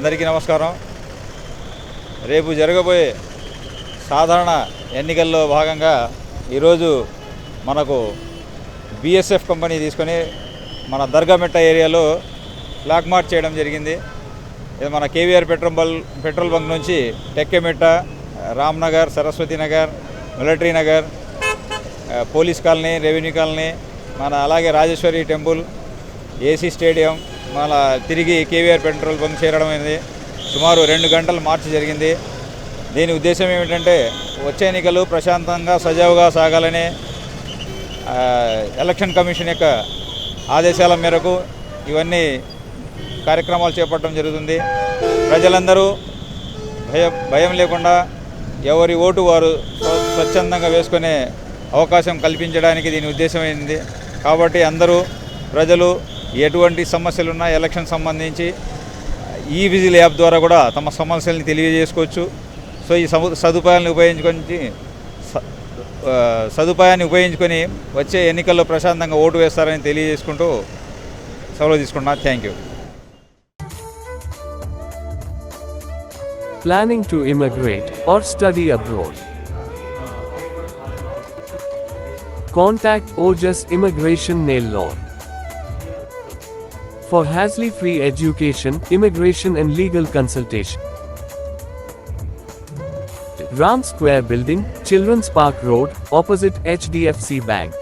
అందరికీ నమస్కారం. రేపు జరగబోయే సాధారణ ఎన్నికల్లో భాగంగా ఈరోజు మనకు బిఎస్ఎఫ్ కంపెనీ తీసుకొని మన దర్గామెట్ట ఏరియాలో ఫ్లాగ్ మార్చ్ చేయడం జరిగింది. ఇది మన కేవీఆర్ పెట్రోల్ బల్ పెట్రోల్ బంక్ నుంచి Tekkemetta Ramnagar Saraswati Nagar military Nagar police colony revenue colony మన అలాగే రాజేశ్వరి టెంపుల్ ఏసీ స్టేడియం మళ్ళా తిరిగి కేవీఆర్ పెట్రోల్ బంక్ చేరడం సుమారు రెండు గంటల మార్చి జరిగింది. దీని ఉద్దేశం ఏమిటంటే వచ్చే ఎన్నికలు ప్రశాంతంగా సజావుగా సాగాలని ఎలక్షన్ కమిషన్ యొక్క ఆదేశాల మేరకు ఇవన్నీ కార్యక్రమాలు చేపట్టడం జరుగుతుంది. ప్రజలందరూ భయ భయం లేకుండా ఎవరి ఓటు వారు స్వచ్ఛందంగా వేసుకునే అవకాశం కల్పించడానికి దీని ఉద్దేశమైంది కాబట్టి అందరూ ప్రజలు ఎటువంటి సమస్యలున్నా ఎలక్షన్ సంబంధించి ఈ విజిల్ యాప్ ద్వారా కూడా తమ సమస్యల్ని తెలియజేసుకోవచ్చు. సో ఈ సము సదుపాయాలను ఉపయోగించుకొని స- సదుపాయాన్ని ఉపయోగించుకొని వచ్చే ఎన్నికల్లో ప్రశాంతంగా ఓటు వేస్తారని తెలియజేసుకుంటూ సెలవు తీసుకుంటున్నా. Thank you. Planning to immigrate or study abroad contact Ojas immigration Nail For Hasley free education, immigration and legal consultation. Ram Square Building, Children's Park Road, opposite HDFC Bank.